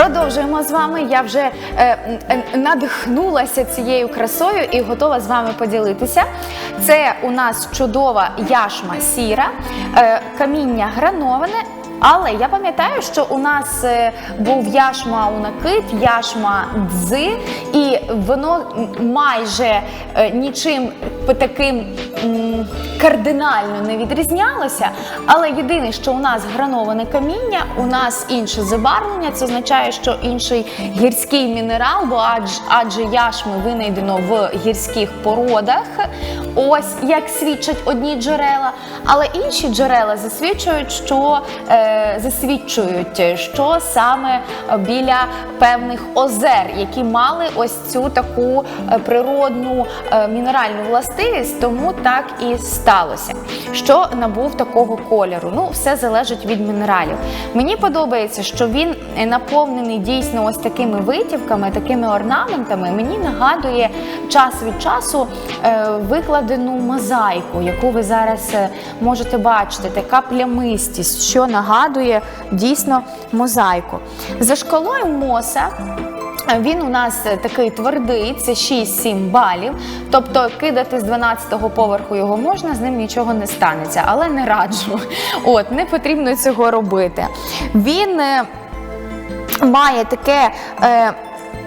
Продовжуємо з вами. Я вже е, е, надихнулася цією красою і готова з вами поділитися. Це у нас чудова яшма сіра, е, каміння грановане. Але я пам'ятаю, що у нас е, був яшма у накид, яшма дзи, і воно майже е, нічим таким кардинально не відрізнялося. Але єдине, що у нас грановане каміння, у нас інше забарвлення. Це означає, що інший гірський мінерал, бо адже, адже яшми винайдено в гірських породах. Ось як свідчать одні джерела, але інші джерела засвідчують, що е, засвідчують, що саме біля певних озер, які мали ось цю таку е, природну е, мінеральну властивість, тому так і сталося, що набув такого кольору. Ну, все залежить від мінералів. Мені подобається, що він наповнений дійсно ось такими витівками, такими орнаментами. Мені нагадує час від часу е, викладену мозаїку, яку ви зараз е, можете бачити, така плямистість, що нагадує дійсно мозаїку. За шкалою моса. Він у нас такий твердий, це 6-7 балів. Тобто кидати з 12-го поверху його можна, з ним нічого не станеться, але не раджу. От, не потрібно цього робити. Він е, має таке. Е,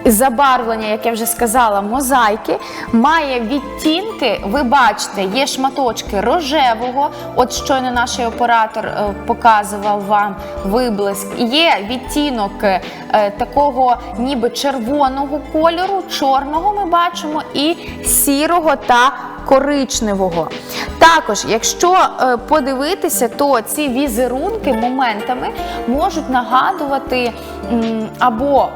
Забарвлення, як я вже сказала, мозаїки має відтінки. Ви бачите, є шматочки рожевого. От щойно наш оператор е, показував вам виблиск. Є відтінок е, такого, ніби червоного кольору, чорного ми бачимо, і сірого та коричневого. Також, якщо е, подивитися, то ці візерунки моментами можуть нагадувати або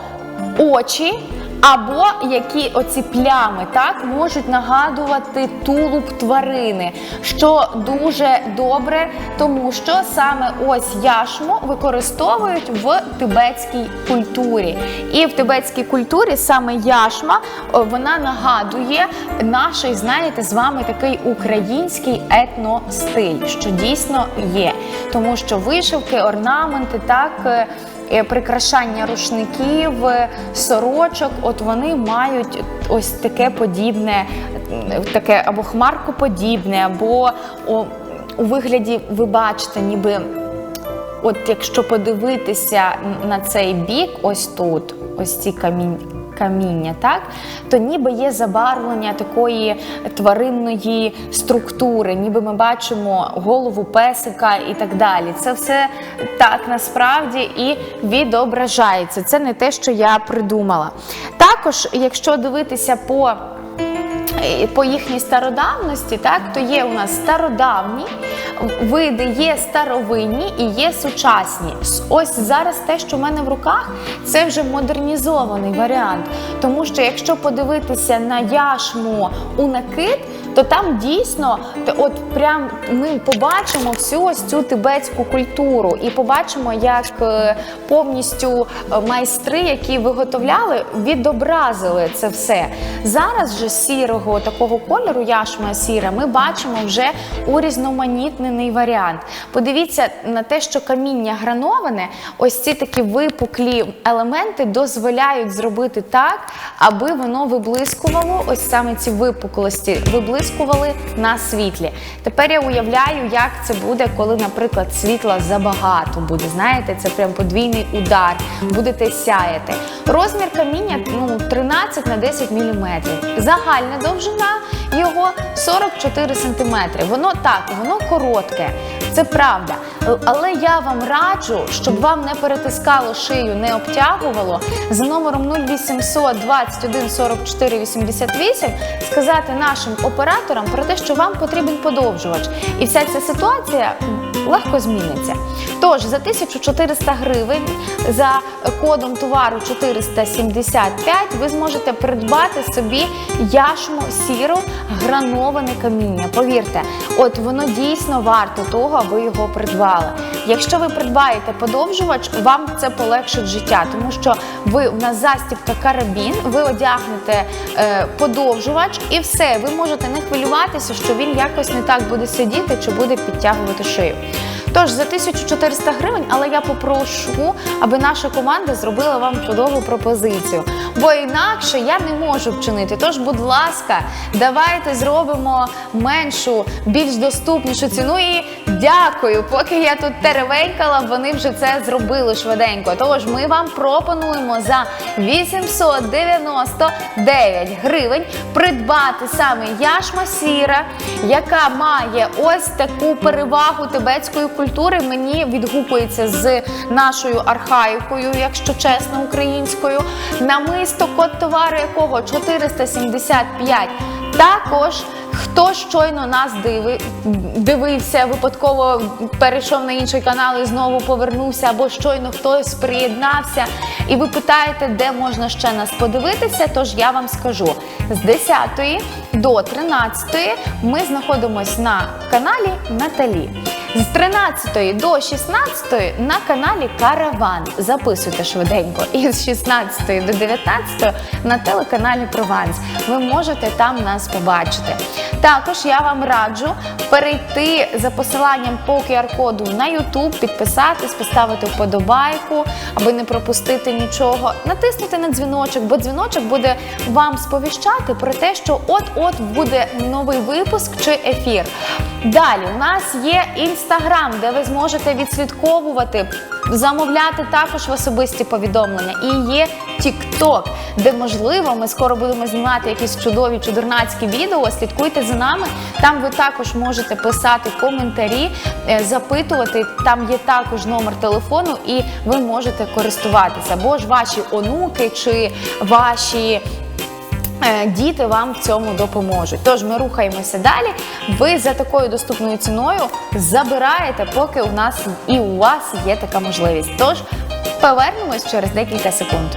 очі. Або які оці плями так можуть нагадувати тулуб тварини, що дуже добре, тому що саме ось яшму використовують в тибетській культурі. І в тибетській культурі саме яшма вона нагадує наш, знаєте, з вами такий український етностиль, що дійсно є, тому що вишивки, орнаменти так. Прикрашання рушників, сорочок, от вони мають ось таке подібне, таке або хмаркоподібне, або о, у вигляді, ви бачите, ніби. От якщо подивитися на цей бік, ось тут, ось ці камінь. Каміння, так то ніби є забарвлення такої тваринної структури, ніби ми бачимо голову песика і так далі. Це все так насправді і відображається. Це не те, що я придумала. Також, якщо дивитися по е, по їхній стародавності, так, то є у нас стародавні види, є старовинні і є сучасні. Ось зараз те, що в мене в руках, це вже модернізований варіант. Тому що якщо подивитися на яшму у накид, то там дійсно от прям ми побачимо всю ось цю тибетську культуру і побачимо, як е, повністю е, майстри, які виготовляли, відобразили це все. Зараз же сірого такого кольору, яшма сіра, ми бачимо вже урізноманітнений варіант. Подивіться на те, що каміння грановане, ось ці такі випуклі елементи дозволяють зробити так, аби воно виблискувало, ось саме ці випуклості виблискували на світлі. Тепер я уявляю, як це буде, коли, наприклад, світла забагато буде. Знаєте, це прям подвійний удар, будете сяяти. Розмір каміння ну, 13 на 10 мм. Загальна довжина його 44 см. Воно так, воно коротке, це правда. Але я вам раджу, щоб вам не перетискало шию, не обтягувало. За номером 0800 21 44 88 сказати нашим операторам про те, що вам потрібен подовжувач. І вся ця ситуація легко зміниться. Тож за 1400 гривень за кодом товару 475 ви зможете придбати собі яшму сіру грановане каміння. Повірте, от воно дійсно варто того, аби його придбали. Якщо ви придбаєте подовжувач, вам це полегшить життя, тому що ви в нас застібка карабін, ви одягнете е, подовжувач і все. Ви можете не хвилюватися, що він якось не так буде сидіти чи буде підтягувати шию. Тож за 1400 гривень, але я попрошу, аби наша команда зробила вам чудову пропозицію. Бо інакше я не можу вчинити. Тож, будь ласка, давайте зробимо меншу, більш доступнішу ціну. І дякую, поки я тут теревенькала, вони вже це зробили швиденько. Тож ми вам пропонуємо за 899 гривень придбати саме яшма сіра, яка має ось таку перевагу тибетської культури. Мені відгукується з нашою архаїкою, якщо чесно, українською. Намисто код товару якого 475. Також хто щойно нас диви, дивився, випадково перейшов на інший канал і знову повернувся, або щойно хтось приєднався, і ви питаєте, де можна ще нас подивитися. Тож я вам скажу: з 10 до 13 ми знаходимося на каналі Наталі. З 13 до 16 на каналі Караван. Записуйте швиденько. І з 16 до 19 на телеканалі Прованс. Ви можете там нас побачити. Також я вам раджу перейти за посиланням по QR-коду на YouTube, підписатись, поставити вподобайку, аби не пропустити нічого. Натиснути на дзвіночок, бо дзвіночок буде вам сповіщати про те, що от-от буде новий випуск чи ефір. Далі у нас є інстаграм, де ви зможете відслідковувати, замовляти також в особисті повідомлення. І є TikTok, де можливо ми скоро будемо знімати якісь чудові чудернацькі відео. Слідкуйте за нами. Там ви також можете писати коментарі, е, запитувати. Там є також номер телефону, і ви можете користуватися. Або ж ваші онуки чи ваші. Е, Діти вам в цьому допоможуть. Тож ми рухаємося далі. Ви за такою доступною ціною забираєте, поки у нас і у вас є така можливість. Тож повернемось через декілька секунд.